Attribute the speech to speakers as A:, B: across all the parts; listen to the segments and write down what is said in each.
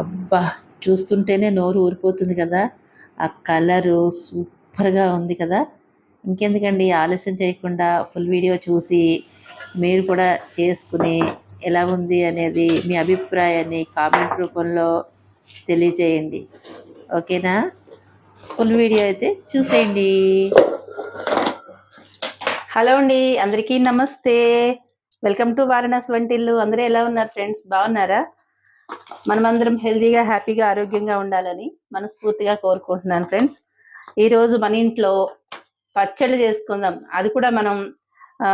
A: అబ్బా చూస్తుంటేనే నోరు ఊరిపోతుంది కదా. ఆ కలరు సూపర్గా ఉంది కదా. ఇంకెందుకండి ఆలస్యం చేయకుండా ఫుల్ వీడియో చూసి మీరు కూడా చేసుకుని ఎలా ఉంది అనేది మీ అభిప్రాయాన్ని కామెంట్ రూపంలో తెలియజేయండి. ఓకేనా? ఫుల్ వీడియో అయితే చూసేయండి. హలో అండి అందరికీ నమస్తే. వెల్కమ్ టు వారణాసి వంటిల్లు. అందరూ ఎలా ఉన్నారు ఫ్రెండ్స్? బాగున్నారా? మనమందరం హెల్తీగా హ్యాపీగా ఆరోగ్యంగా ఉండాలని మనస్ఫూర్తిగా కోరుకుంటున్నాను ఫ్రెండ్స్. ఈరోజు మన ఇంట్లో పచ్చళ్ళు చేసుకుందాం. అది కూడా మనం ఆ,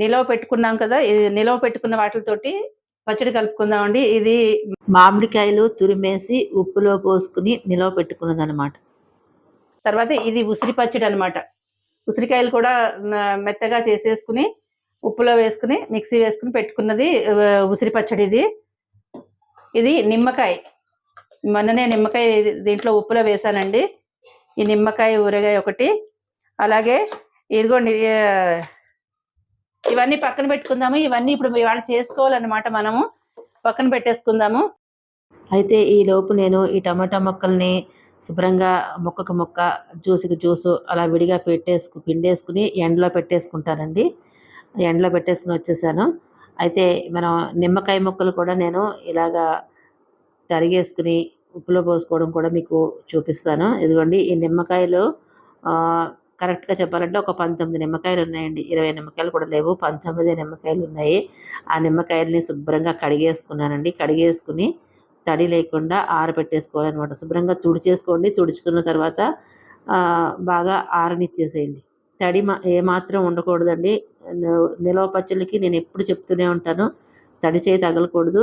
A: నిలవ పెట్టుకున్నాం కదా ఇది నిలవ పెట్టుకున్న వాటితోటి పచ్చడి కలుపుకుందామండి. ఇది మామిడికాయలు తురిమేసి ఉప్పులో పోసుకుని నిలవ పెట్టుకున్నది అనమాట తర్వాత ఇది ఉసిరి పచ్చడి అనమాట ఉసిరికాయలు కూడా మెత్తగా చేసేసుకుని ఉప్పులో వేసుకుని మిక్సీ వేసుకుని పెట్టుకున్నది ఉసిరి పచ్చడి ఇది ఇది నిమ్మకాయ. మొన్ననే నిమ్మకాయ దీంట్లో ఉప్పులో వేసానండి. ఈ నిమ్మకాయ ఊరగాయ ఒకటి. అలాగే ఇదిగోండి ఇవన్నీ పక్కన పెట్టుకుందాము. ఇవన్నీ ఇప్పుడు ఇవాళ చేసుకోవాలన్నమాట మనము. పక్కన పెట్టేసుకుందాము. అయితే ఈ లోపు నేను ఈ టమాటా మొక్కల్ని శుభ్రంగా మొక్కకు మొక్క జ్యూస్కి జ్యూసు అలా విడిగా పెట్టేసుకు పిండేసుకుని ఎండలో పెట్టేసుకుంటానండి. ఎండలో పెట్టేసుకుని వచ్చేసాను. అయితే మనం నిమ్మకాయ ముక్కలు కూడా నేను ఇలాగా తరిగేసుకుని ఉప్పులో పోసుకోవడం కూడా మీకు చూపిస్తాను. ఇదిగోండి ఈ నిమ్మకాయలు కరెక్ట్గా చెప్పాలంటే ఒక పంతొమ్మిది నిమ్మకాయలు ఉన్నాయండి. ఇరవై నిమ్మకాయలు కూడా లేవు. పంతొమ్మిది నిమ్మకాయలు ఉన్నాయి. ఆ నిమ్మకాయల్ని శుభ్రంగా కడిగేసుకున్నానండి. కడిగేసుకుని తడి లేకుండా ఆరబెట్టేసుకోవాలన్నమాట. శుభ్రంగా తుడిచేసుకోండి. తుడుచుకున్న తర్వాత బాగా ఆరనిచ్చేసేయండి. తడి మా ఏమాత్రం ఉండకూడదండి. నిలవ పచ్చళ్ళకి నేను ఎప్పుడు చెప్తూనే ఉంటాను. తడి చేయి తగలకూడదు.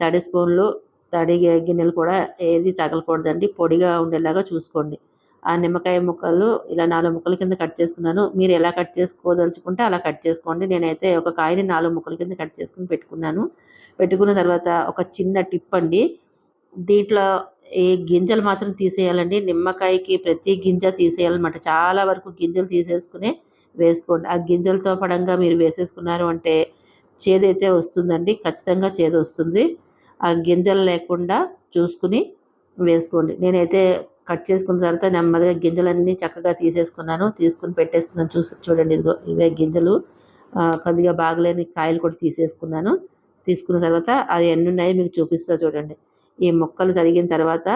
A: తడి స్పూన్లు తడి గిన్నెలు కూడా ఏది తగలకూడదండి. పొడిగా ఉండేలాగా చూసుకోండి. ఆ నిమ్మకాయ ముక్కలు ఇలా నాలుగు ముక్కల కింద కట్ చేసుకున్నాను. మీరు ఎలా కట్ చేసుకోదలుచుకుంటే అలా కట్ చేసుకోండి. నేనైతే ఒక కాయని నాలుగు ముక్కల కింద కట్ చేసుకుని పెట్టుకున్నాను. పెట్టుకున్న తర్వాత ఒక చిన్న టిప్ అండి. దీంట్లో ఈ గింజలు మాత్రం తీసేయాలండి. నిమ్మకాయకి ప్రతి గింజ తీసేయాలన్నమాట. చాలా వరకు గింజలు తీసేసుకుని వేసుకోండి. ఆ గింజలతో పడంగా మీరు వేసేసుకున్నారు అంటే చేదైతే వస్తుందండి. ఖచ్చితంగా చేదు వస్తుంది ఆ గింజలు లేకుండా చూసుకుని వేసుకోండి. నేనైతే కట్ చేసుకున్న తర్వాత నెమ్మదిగా గింజలన్నీ చక్కగా తీసేసుకున్నాను. తీసుకుని పెట్టేసుకున్నాను. చూసి చూడండి ఇదిగో ఇవే గింజలు. కొద్దిగా బాగలేని కాయలు కూడా తీసేసుకున్నాను. తీసుకున్న తర్వాత అది ఎన్ని ఉన్నాయో మీకు చూపిస్తా చూడండి. ఈ మొక్కలు తరిగిన తర్వాత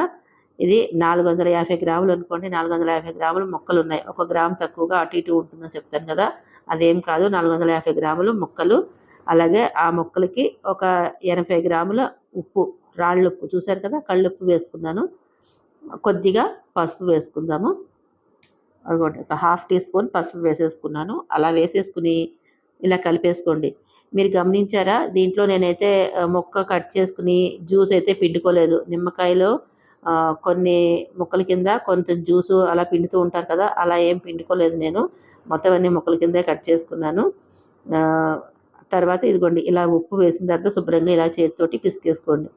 A: ఇది నాలుగు వందల యాభై గ్రాములు అనుకోండి. నాలుగు వందల యాభై గ్రాములు మొక్కలు ఉన్నాయి. ఒక గ్రామ్ తక్కువగా అటు ఇటు ఉంటుందని చెప్తాను కదా. అదేం కాదు నాలుగు వందల యాభై గ్రాములు మొక్కలు. అలాగే ఆ మొక్కలకి ఒక ఎనభై గ్రాముల ఉప్పు రాళ్ళు ఉప్పు చూశారు కదా? కళ్ళుప్పు వేసుకున్నాను. కొద్దిగా పసుపు వేసుకుందాము. అదిగోండి ఒక హాఫ్ టీ స్పూన్ పసుపు వేసేసుకున్నాను. అలా వేసేసుకుని ఇలా కలిపేసుకోండి. మీరు గమనించారా? దీంట్లో నేనైతే మొక్క కట్ చేసుకుని జ్యూస్ అయితే పిండుకోలేదు. నిమ్మకాయలో కొన్ని ముక్కల కింద కొంత జ్యూసు అలా పిండుతూ ఉంటారు కదా? అలా ఏం పిండుకోలేదు నేను. మొత్తం అన్ని మొక్కల కిందే కట్ చేసుకున్నాను. తర్వాత ఇదిగోండి ఇలా ఉప్పు వేసిన తర్వాత శుభ్రంగా ఇలా చేతితోటి పిసికేసుకోండి.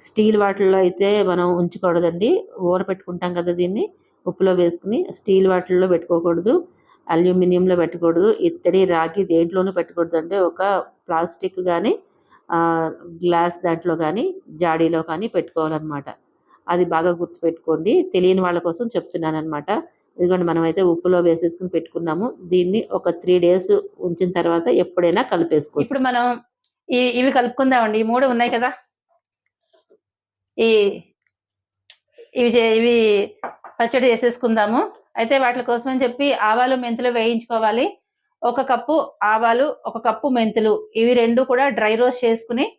A: స్టీల్ వాటిల్లో అయితే మనం ఉంచకూడదండి ఊర పెట్టుకుంటాం కదా దీన్ని ఉప్పులో వేసుకుని స్టీల్ వాటిల్లో పెట్టుకోకూడదు అల్యూమినియంలో పెట్టకూడదు. ఇత్తడి రాగి దేంట్లోనూ పెట్టకూడదు అంటే ఒక ప్లాస్టిక్ కానీ గ్లాస్ దాంట్లో కానీ జాడీలో కానీ పెట్టుకోవాలన్నమాట. అది బాగా గుర్తుపెట్టుకోండి. తెలియని వాళ్ళ కోసం చెప్తున్నాను అనమాట ఎందుకంటే మనమైతే ఉప్పులో వేసేసుకుని పెట్టుకున్నాము. దీన్ని ఒక త్రీ డేస్ ఉంచిన తర్వాత ఎప్పుడైనా కలిపేసుకో ఇప్పుడు మనం ఈ ఇవి కలుపుకుందామండి. ఈ మూడు ఉన్నాయి కదా? ఈ ఇవి చే- ఇవి పచ్చడి చేసేసుకుందాము. అయితే వాటి కోసం అని చెప్పి ఆవాలు మెంతులు వేయించుకోవాలి. ఒక కప్పు ఆవాలు ఒక కప్పు మెంతులు. ఇవి రెండు కూడా డ్రై రోస్ట్ చేసుకుని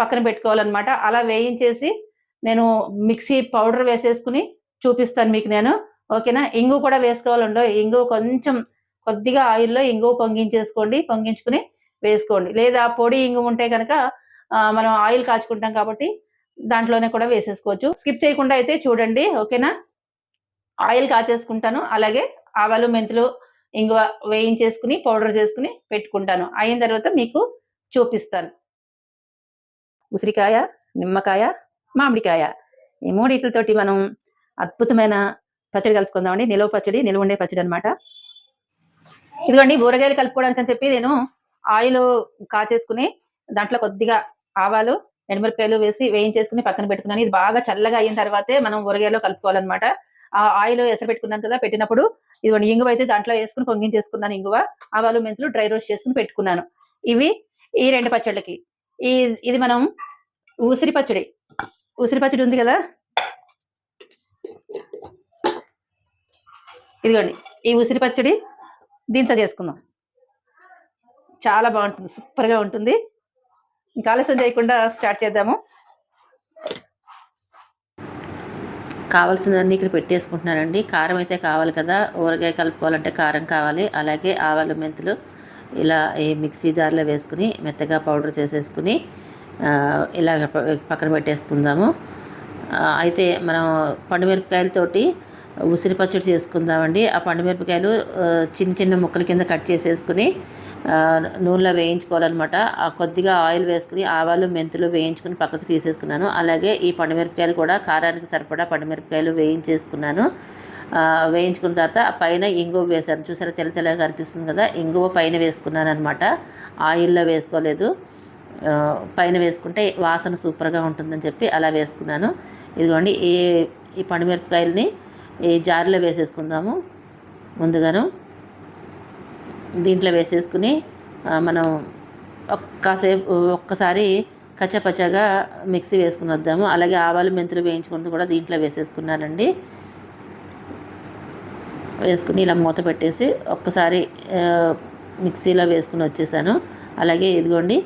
A: పక్కన పెట్టుకోవాలన్నమాట. అలా వేయించేసి నేను మిక్సీ పౌడర్ వేసేసుకుని చూపిస్తాను మీకు నేను. ఓకేనా? ఇంగు కూడా వేసుకోవాలండో ఇంగు కొంచెం కొద్దిగా ఆయిల్లో ఇంగు పొంగించేసుకోండి పొంగించుకుని వేసుకోండి. లేదా పొడి ఇంగు ఉంటే కనుక మనం ఆయిల్ కాచుకుంటాం కాబట్టి దాంట్లోనే కూడా వేసేసుకోవచ్చు. స్కిప్ చేయకుండా అయితే చూడండి ఓకేనా? ఆయిల్ కాచేసుకుంటాను అలాగే ఆవాలు మెంతులు ఇంగువ వేయించేసుకుని పౌడర్ చేసుకుని పెట్టుకుంటాను. అయిన తర్వాత మీకు చూపిస్తాను. ఉసిరికాయ నిమ్మకాయ మామిడికాయ ఈ మూడిట్లతోటి మనం అద్భుతమైన పచ్చడి కలుపుకుందామండి. నిలువ పచ్చడి నిలువ ఉండే పచ్చడి అనమాట ఇదిగోండి ఊరగాయలు కలుపుకోవడానికి అని చెప్పి నేను ఆయిల్ కాచేసుకుని దాంట్లో కొద్దిగా ఆవాలు ఎండుమిరపకాయలు వేసి వేయించేసుకుని పక్కన పెట్టుకున్నాను. ఇది బాగా చల్లగా అయిన తర్వాతే మనం ఊరగాయలో కలుపుకోవాలన్నమాట. ఆ ఆయిల్ ఎసరు పెట్టుకున్నాను కదా పెట్టినప్పుడు. ఇదిగోండి ఇంగువ అయితే దాంట్లో వేసుకుని పొంగించేసుకున్నాను ఇంగువ. ఆవాలు మెంతులు డ్రై రోస్ట్ చేసుకుని పెట్టుకున్నాను. ఇవి ఈ రెండు పచ్చళ్ళకి. ఈ ఇది మనం ఉసిరి పచ్చడి. ఉసిరి పచ్చడి ఉంది కదా? ఇదిగోండి ఈ ఉసిరి పచ్చడి దీంతో చేసుకుందాం. చాలా బాగుంటుంది సూపర్గా ఉంటుంది. ఇంకా ఆలస్యం చేయకుండా స్టార్ట్ చేద్దాము. కావాల్సినవన్నీ ఇక్కడ పెట్టేసుకుంటున్నానండి. కారం అయితే కావాలి కదా ఊరగాయ కలుపుకోవాలంటే కారం కావాలి. అలాగే ఆవాలు మెంతులు ఇలా ఈ మిక్సీ జార్లో వేసుకుని మెత్తగా పౌడర్ చేసేసుకుని ఇలా పక్కన పెట్టేసుకుందాము. అయితే మనం పండుమిరపకాయలతోటి ఉసిరి పచ్చడి చేసుకుందామండి. ఆ పండుమిరపకాయలు చిన్న చిన్న ముక్కల కింద కట్ చేసేసుకుని నూనెలో వేయించుకోవాలన్నమాట. ఆ కొద్దిగా ఆయిల్ వేసుకుని ఆవాలు మెంతులు వేయించుకుని పక్కకు తీసేసుకున్నాను. అలాగే ఈ పండుమిరపకాయలు కూడా కారానికి సరిపడా పండుమిరపకాయలు వేయించేసుకున్నాను. వేయించుకున్న తర్వాత పైన ఇంగువ వేశాను. చూసారా తెల్ల తెల్లగా కనిపిస్తుంది కదా? ఇంగువ పైన వేసుకున్నాను అనమాట ఆయిల్లో వేసుకోలేదు. పైన వేసుకుంటే వాసన సూపర్గా ఉంటుందని చెప్పి అలా వేసుకున్నాను. ఇదిగోండి ఈ ఈ పండుమిరపకాయలని ఈ జార్లో వేసేసుకుందాము ముందుగాను. దీంట్లో వేసేసుకుని మనం ఒక్కసేపు ఒక్కసారి కచ్చపచ్చగా మిక్సీ వేసుకుని వద్దాము. అలాగే ఆవాలు మెంతులు వేయించుకుంటూ కూడా దీంట్లో వేసేసుకున్నానండి. వేసుకుని ఇలా మూత పెట్టేసి ఒక్కసారి మిక్సీలో వేసుకుని వచ్చేసాను. అలాగే ఇదిగోండి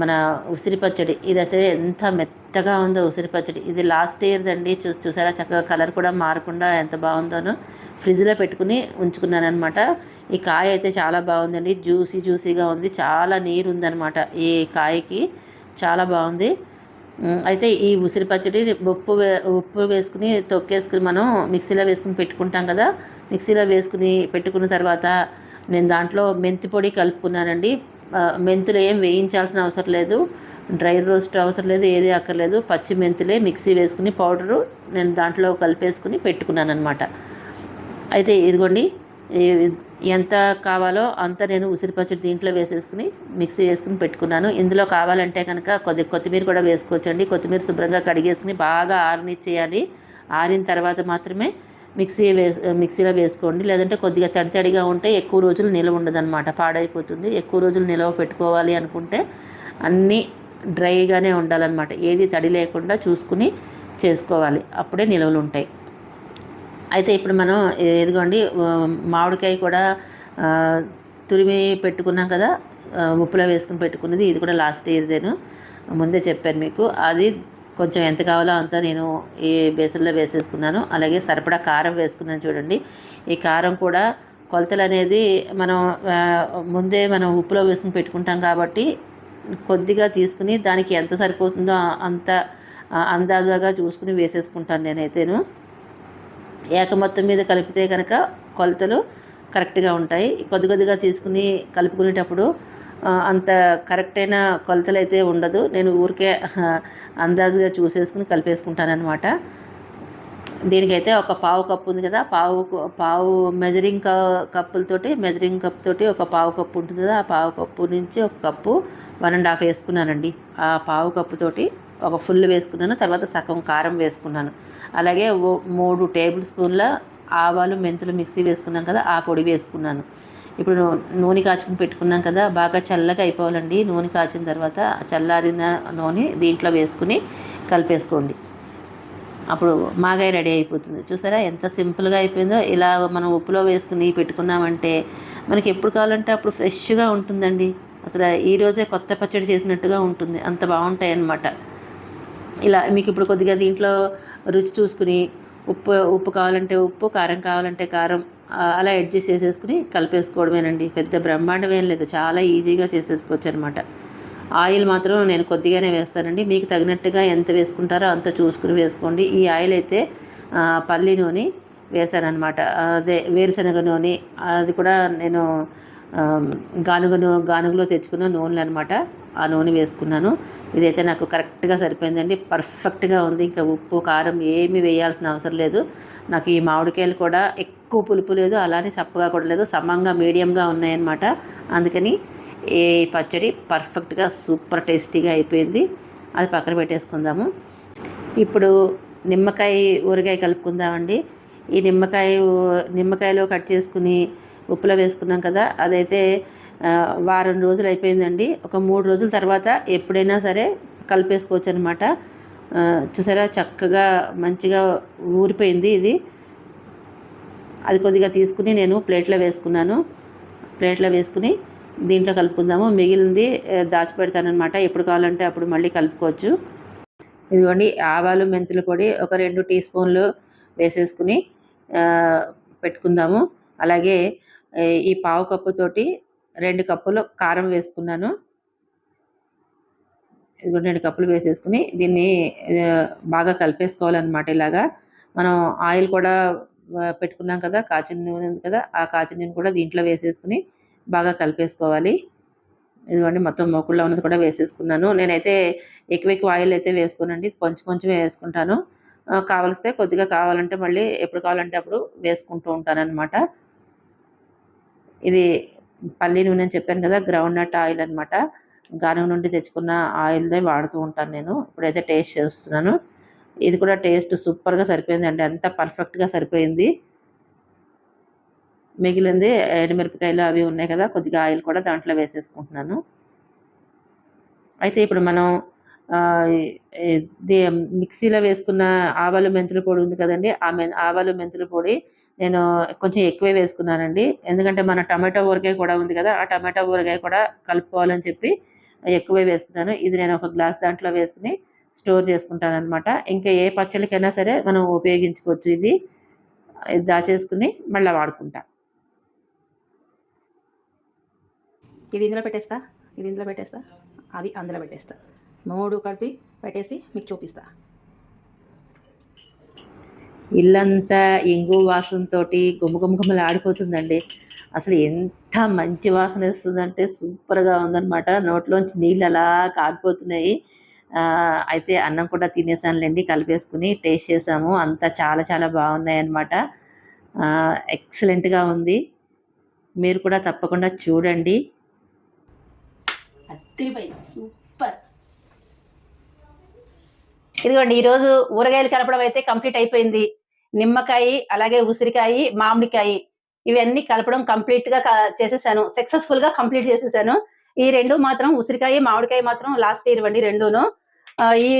A: మన ఉసిరి పచ్చడి ఇది అసలు ఎంత మెత్తగా ఉందో ఉసిరి పచ్చడి. ఇది లాస్ట్ ఇయర్దండి చూసి చూసారా? చక్కగా కలర్ కూడా మారకుండా ఎంత బాగుందోనో ఫ్రిడ్జ్లో పెట్టుకుని ఉంచుకున్నాను అనమాట ఈ కాయ అయితే చాలా బాగుందండి. జ్యూసీ జ్యూసీగా ఉంది. చాలా నీరు ఉందన్నమాట ఈ కాయకి. చాలా బాగుంది. అయితే ఈ ఉసిరి పచ్చడి ఉప్పు వే ఉప్పు వేసుకుని తొక్కేసుకుని మనం మిక్సీలో వేసుకుని పెట్టుకుంటాం కదా? మిక్సీలో వేసుకుని పెట్టుకున్న తర్వాత నేను దాంట్లో మెంతి పొడి కలుపుకున్నానండి. మెంతులు ఏం వేయించాల్సిన అవసరం లేదు. డ్రై రోస్ట్ అవసరం లేదు ఏది అక్కర్లేదు. పచ్చి మెంతులే మిక్సీ వేసుకుని పౌడరు నేను దాంట్లో కలిపేసుకుని పెట్టుకున్నాను అనమాట అయితే ఇదిగోండి ఎంత కావాలో అంత నేను ఉసిరి పచ్చడి దీంట్లో వేసేసుకుని మిక్సీ వేసుకుని పెట్టుకున్నాను. ఇందులో కావాలంటే కనుక కొద్ది కొత్తిమీర కూడా వేసుకోవచ్చండి. కొత్తిమీర శుభ్రంగా కడిగేసుకుని బాగా ఆరనిచ్చేయాలి. ఆరిన తర్వాత మాత్రమే మిక్సీ వేస్ మిక్సీలో వేసుకోండి. లేదంటే కొద్దిగా తడి తడిగా ఉంటే ఎక్కువ రోజులు నిలవ ఉండదన్నమాట. పాడైపోతుంది. ఎక్కువ రోజులు నిల్వ పెట్టుకోవాలి అనుకుంటే అన్నీ డ్రైగానే ఉండాలన్నమాట. ఏది తడి లేకుండా చూసుకుని చేసుకోవాలి. అప్పుడే నిల్వలు ఉంటాయి. అయితే ఇప్పుడు మనం ఎదుగోండి మామిడికాయ కూడా తురిమి పెట్టుకున్నాం కదా ఉప్పులో వేసుకుని పెట్టుకున్నది ఇది కూడా లాస్ట్ ఇయర్దేను. ముందే చెప్పాను మీకు. అది కొంచెం ఎంత కావాలో అంత నేను ఈ బేసన్లో వేసేసుకున్నాను. అలాగే సరిపడా కారం వేసుకున్నాను చూడండి. ఈ కారం కూడా కొలతలు అనేది మనం ముందే మనం ఉప్పులో వేసుకుని పెట్టుకుంటాం కాబట్టి కొద్దిగా తీసుకుని దానికి ఎంత సరిపోతుందో అంత అందాజాగా చూసుకుని వేసేసుకుంటాను నేనైతేను. ఏక మొత్తం మీద కలిపితే కనుక కొలతలు కరెక్ట్గా ఉంటాయి. కొద్ది కొద్దిగా తీసుకుని కలుపుకునేటప్పుడు అంత కరెక్ట్ అయిన కొలతలు అయితే ఉండదు. నేను ఊరికే అందాజుగా చూసేసుకుని కలిపేసుకుంటాను అనమాట దీనికైతే ఒక పావు కప్పు ఉంది కదా పావు పావు మెజరింగ్ క- కప్పులతోటి మెజరింగ్ కప్ తోటి ఒక పావు కప్పు ఉంటుంది కదా ఆ పావు కప్పు నుంచి ఒక కప్పు వన్ అండ్ హాఫ్ వేసుకున్నానండి. ఆ పావు కప్పుతోటి ఒక ఫుల్ వేసుకున్నాను తర్వాత సగం కారం వేసుకున్నాను. అలాగే ఓ మూడు టేబుల్ స్పూన్ల ఆవాలు మెంతులు మిక్సీ వేసుకున్నాం కదా ఆ పొడి వేసుకున్నాను. ఇప్పుడు నూనె కాచుకుని పెట్టుకున్నాం కదా బాగా చల్లగా అయిపోవాలండి. నూనె కాచిన తర్వాత చల్లారిన నూనె దీంట్లో వేసుకుని కలిపేసుకోండి. అప్పుడు మాగాయ రెడీ అయిపోతుంది. చూసారా ఎంత సింపుల్గా అయిపోయిందో? ఇలా మనం ఉప్పులో వేసుకుని పెట్టుకున్నామంటే మనకి ఎప్పుడు కావాలంటే అప్పుడు ఫ్రెష్గా ఉంటుందండి. అసలు ఈరోజే కొత్త పచ్చడి చేసినట్టుగా ఉంటుంది. అంత బాగుంటాయి అన్నమాట ఇలా మీకు ఇప్పుడు కొద్దిగా దీంట్లో రుచి చూసుకుని ఉప్పు ఉప్పు కావాలంటే ఉప్పు కారం కావాలంటే కారం అలా అడ్జస్ట్ చేసేసుకుని కలిపేసుకోవడమేనండి. పెద్ద బ్రహ్మాండం ఏం లేదు. చాలా ఈజీగా చేసేసుకోవచ్చు అనమాట ఆయిల్ మాత్రం నేను కొద్దిగానే వేస్తానండి. మీకు తగినట్టుగా ఎంత వేసుకుంటారో అంత చూసుకుని వేసుకోండి. ఈ ఆయిల్ అయితే పల్లి నూనె వేసానమాట అదే వేరుశనగ నూనె అది కూడా నేను గానుగను గానుగ నూ గానుగలో తెచ్చుకున్న నూనెలు అనమాట ఆ నూనె వేసుకున్నాను. ఇదైతే నాకు కరెక్ట్గా సరిపోయిందండి. పర్ఫెక్ట్గా ఉంది. ఇంకా ఉప్పు కారం ఏమి వేయాల్సిన అవసరం లేదు. నాకు ఈ మామిడికాయలు కూడా ఎక్కువ పులుపు లేదు. అలానే చప్పగా కూడా లేదు. సమంగా మీడియంగా ఉన్నాయన్నమాట. అందుకని ఈ పచ్చడి పర్ఫెక్ట్గా సూపర్ టేస్టీగా అయిపోయింది. అది పక్కన పెట్టేసుకుందాము. ఇప్పుడు నిమ్మకాయ ఊరగాయ కలుపుకుందామండి. ఈ నిమ్మకాయ నిమ్మకాయలో కట్ చేసుకుని ఉప్పులో వేసుకున్నాం కదా అదైతే వారం రోజులు అయిపోయిందండి. ఒక మూడు రోజుల తర్వాత ఎప్పుడైనా సరే కలిపేసుకోవచ్చు అనమాట చూసారా చక్కగా మంచిగా ఊరిపోయింది ఇది. అది కొద్దిగా తీసుకుని నేను ప్లేట్లో వేసుకున్నాను. ప్లేట్లో వేసుకుని దీంట్లో కలుపుకుందాము. మిగిలింది దాచిపెడతానమాట ఎప్పుడు కావాలంటే అప్పుడు మళ్ళీ కలుపుకోవచ్చు. ఇదిగోండి ఆవాలు మెంతుల పొడి ఒక రెండు టీ స్పూన్లు వేసేసుకుని పెట్టుకుందాము. అలాగే ఈ పావు కప్పుతోటి రెండు కప్పులు కారం వేసుకున్నాను. ఇదిగోండి రెండు కప్పులు వేసేసుకుని దీన్ని బాగా కలిపేసుకోవాలన్నమాట ఇలాగా. మనం ఆయిల్ కూడా పెట్టుకున్నాం కదా కాచిన నూనె ఉంది కదా ఆ కాచిన నూనె కూడా దీంట్లో వేసేసుకుని బాగా కలిపేసుకోవాలి. ఇదిగోండి మొత్తం మోకుల్లో ఉన్నది కూడా వేసేసుకున్నాను. నేనైతే ఎక్కువ ఎక్కువ ఆయిల్ అయితే వేసుకోనండి. కొంచెం కొంచెం వేసుకుంటాను. కావలిస్తే కొద్దిగా కావాలంటే మళ్ళీ ఎప్పుడు కావాలంటే అప్పుడు వేసుకుంటూ ఉంటానన్నమాట. ఇది పల్లి నూనె అని చెప్పాను కదా గ్రౌండ్ నట్ ఆయిల్ అనమాట గానం నుండి తెచ్చుకున్న ఆయిల్దే వాడుతూ ఉంటాను నేను. ఇప్పుడైతే టేస్ట్ చేస్తున్నాను. ఇది కూడా టేస్ట్ సూపర్గా సరిపోయింది అంటే అంత పర్ఫెక్ట్గా సరిపోయింది. మిగిలింది ఎండుమిరపకాయలు అవి ఉన్నాయి కదా కొద్దిగా ఆయిల్ కూడా దాంట్లో వేసేసుకుంటున్నాను. అయితే ఇప్పుడు మనం మిక్సీలో వేసుకున్న ఆవాలు మెంతుల పొడి ఉంది కదండి ఆ మె ఆవాలు మెంతుల పొడి నేను కొంచెం ఎక్కువే వేసుకున్నానండి. ఎందుకంటే మన టమాటో ఊరగాయ కూడా ఉంది కదా ఆ టమాటో ఊరగాయ కూడా కలుపుకోవాలని చెప్పి ఎక్కువే వేసుకున్నాను. ఇది నేను ఒక గ్లాస్ దాంట్లో వేసుకుని స్టోర్ చేసుకుంటాను అనమాట ఇంకా ఏ పచ్చళ్ళకైనా సరే మనం ఉపయోగించుకోవచ్చు ఇది దాచేసుకుని మళ్ళీ వాడుకుంటాం.
B: ఇది ఇందులో పెట్టేస్తా. ఇది ఇందులో పెట్టేస్తా. అది అందులో పెట్టేస్తా. మూడు కలిపి పెట్టేసి మీకు చూపిస్తా.
A: ఇల్లంతా ఇంగు వాసనతోటి గుమ్మ గుమ్మ గుమ్మలు ఆడిపోతుందండి. అసలు ఎంత మంచి వాసన వేస్తుందంటే సూపర్గా ఉందన్నమాట. నోట్లోంచి నీళ్ళు అలా కాగిపోతున్నాయి అయితే అన్నం కూడా తినేసానులేండి కలిపేసుకుని టేస్ట్ చేసాము. అంతా చాలా చాలా బాగున్నాయి అన్నమాట ఎక్సలెంట్గా ఉంది. మీరు కూడా తప్పకుండా చూడండి.
B: అత్తిరిపోయి సూపర్.
A: ఇదిగోండి ఈరోజు ఊరగాయలు కలపడం అయితే కంప్లీట్ అయిపోయింది. నిమ్మకాయ అలాగే ఉసిరికాయ మామిడికాయ ఇవన్నీ కలపడం కంప్లీట్గా చేసేసాను. సక్సెస్ఫుల్గా కంప్లీట్ చేసేసాను. ఈ రెండు మాత్రం ఉసిరికాయ మామిడికాయ మాత్రం లాస్ట్ ఇయర్ ఇవ్వండి రెండును. ఈ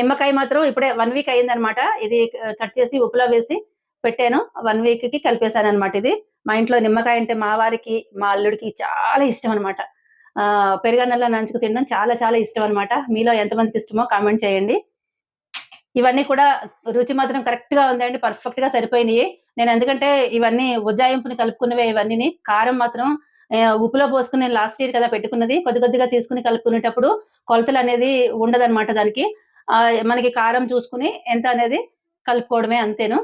A: నిమ్మకాయ మాత్రం ఇప్పుడే వన్ వీక్ అయిందనమాట. ఇది కట్ చేసి ఉప్పులో వేసి పెట్టాను. వన్ వీక్కి కలిపేశాను అనమాట ఇది. మా ఇంట్లో నిమ్మకాయ అంటే మా వారికి మా అల్లుడికి చాలా ఇష్టం అనమాట పెరుగన్నంలో నంచుకు తినడం చాలా చాలా ఇష్టం అనమాట మీలో ఎంతమందికి ఇష్టమో కామెంట్ చేయండి. ఇవన్నీ కూడా రుచి మాత్రం కరెక్ట్గా ఉందండి పర్ఫెక్ట్గా సరిపోయినాయి. నేను ఎందుకంటే ఇవన్నీ ఉజ్జాయింపుని కలుపుకున్నవే ఇవన్నీ కారం మాత్రం ఉప్పులో పోసుకుని నేను లాస్ట్ ఇయర్ కదా పెట్టుకున్నది. కొద్ది కొద్దిగా తీసుకుని కలుపుకునేటప్పుడు కొలతలు అనేది ఉండదన్నమాట దానికి. మనకి కారం చూసుకుని ఎంత అనేది కలుపుకోవడమే అంతేను.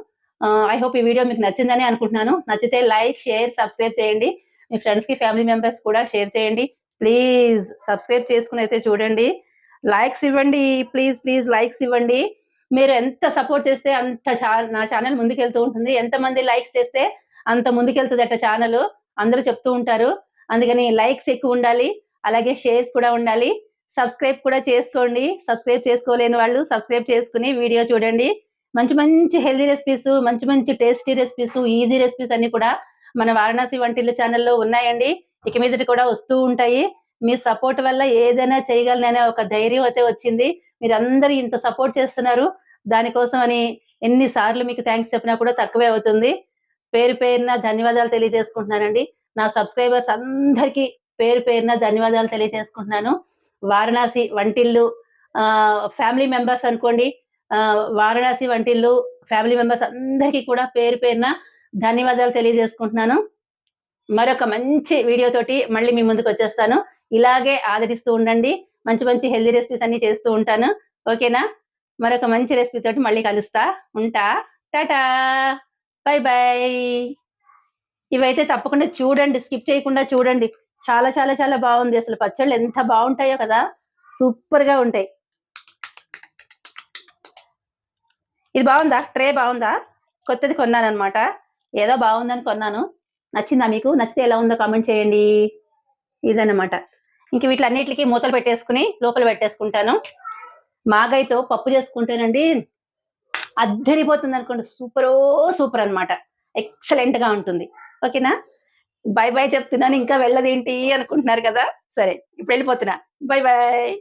A: ఐ హోప్ ఈ వీడియో మీకు నచ్చిందని అనుకుంటున్నాను. నచ్చితే లైక్ షేర్ సబ్స్క్రైబ్ చేయండి. మీ ఫ్రెండ్స్కి ఫ్యామిలీ మెంబర్స్ కూడా షేర్ చేయండి. ప్లీజ్ సబ్స్క్రైబ్ చేసుకుని అయితే చూడండి. లైక్స్ ఇవ్వండి. ప్లీజ్ ప్లీజ్ లైక్స్ ఇవ్వండి. మీరు ఎంత సపోర్ట్ చేస్తే అంత చా- నా ఛానల్ ముందుకెళ్తూ ఉంటుంది. ఎంతమంది లైక్స్ చేస్తే అంత ముందుకెళ్తుంది అట్ట ఛానల్. అందరూ చెప్తూ ఉంటారు. అందుకని లైక్స్ ఎక్కువ ఉండాలి. అలాగే షేర్స్ కూడా ఉండాలి. సబ్స్క్రైబ్ కూడా చేసుకోండి. సబ్స్క్రైబ్ చేసుకోలేని వాళ్ళు సబ్స్క్రైబ్ చేసుకుని వీడియో చూడండి. మంచి మంచి హెల్దీ రెసిపీస్ మంచి మంచి టేస్టీ రెసిపీస్ ఈజీ రెసిపీస్ అన్ని కూడా మన వారణాసి వంటిల్లు ఛానల్లో ఉన్నాయండి. ఇక మీదటి కూడా వస్తూ ఉంటాయి. మీ సపోర్ట్ వల్ల ఏదైనా చేయగలననే ఒక ధైర్యం అయితే వచ్చింది. మీరందరూ ఇంత సపోర్ట్ చేస్తున్నారు. దానికోసం అని ఎన్నిసార్లు మీకు థ్యాంక్స్ చెప్పినా కూడా తక్కువే అవుతుంది. పేరు పేరున ధన్యవాదాలు తెలియజేసుకుంటున్నానండి. నా సబ్స్క్రైబర్స్ అందరికీ పేరు పేరున ధన్యవాదాలు తెలియజేసుకుంటున్నాను. వారణాసి వంటిల్లు ఫ్యామిలీ మెంబర్స్ అనుకోండి వారణాసి వంటిల్లు ఫ్యామిలీ మెంబర్స్ అందరికీ కూడా పేరు పేరున ధన్యవాదాలు తెలియజేసుకుంటున్నాను. మరొక మంచి వీడియో తోటి మళ్ళీ మీ ముందుకు వచ్చేస్తాను. ఇలాగే ఆదరిస్తూ ఉండండి. మంచి మంచి హెల్దీ రెసిపీస్ అన్ని చేస్తూ ఉంటాను. ఓకేనా మరొక మంచి రెసిపీ తోటి మళ్ళీ కలుస్తా. ఉంటా? టాటా! Bye bye! ఇవైతే తప్పకుండా చూడండి. స్కిప్ చేయకుండా చూడండి. చాలా చాలా చాలా బాగుంది. అసలు పచ్చళ్ళు ఎంత బాగుంటాయో కదా? సూపర్గా ఉంటాయి. ఇది బాగుందా? ట్రే బాగుందా? కొత్తది కొన్నాను అనమాట ఏదో బాగుందని కొన్నాను. నచ్చిందా మీకు? నచ్చితే ఎలా ఉందో కామెంట్ చేయండి. ఇదన్నమాట.
B: ఇంక వీటిలన్నిటికి మూతలు పెట్టేసుకుని లోపల పెట్టేసుకుంటాను. మాగాయతో పప్పు చేసుకుంటేనండి అద్దరిపోతుంది అనుకోండి. సూపరో సూపర్ అన్నమాట. ఎక్సలెంట్గా ఉంటుంది. ఓకేనా? బై బై చెప్తున్నాను. ఇంకా వెళ్ళదేంటి అనుకుంటున్నారు కదా? సరే ఇప్పుడు వెళ్ళిపోతున్నా. Bye bye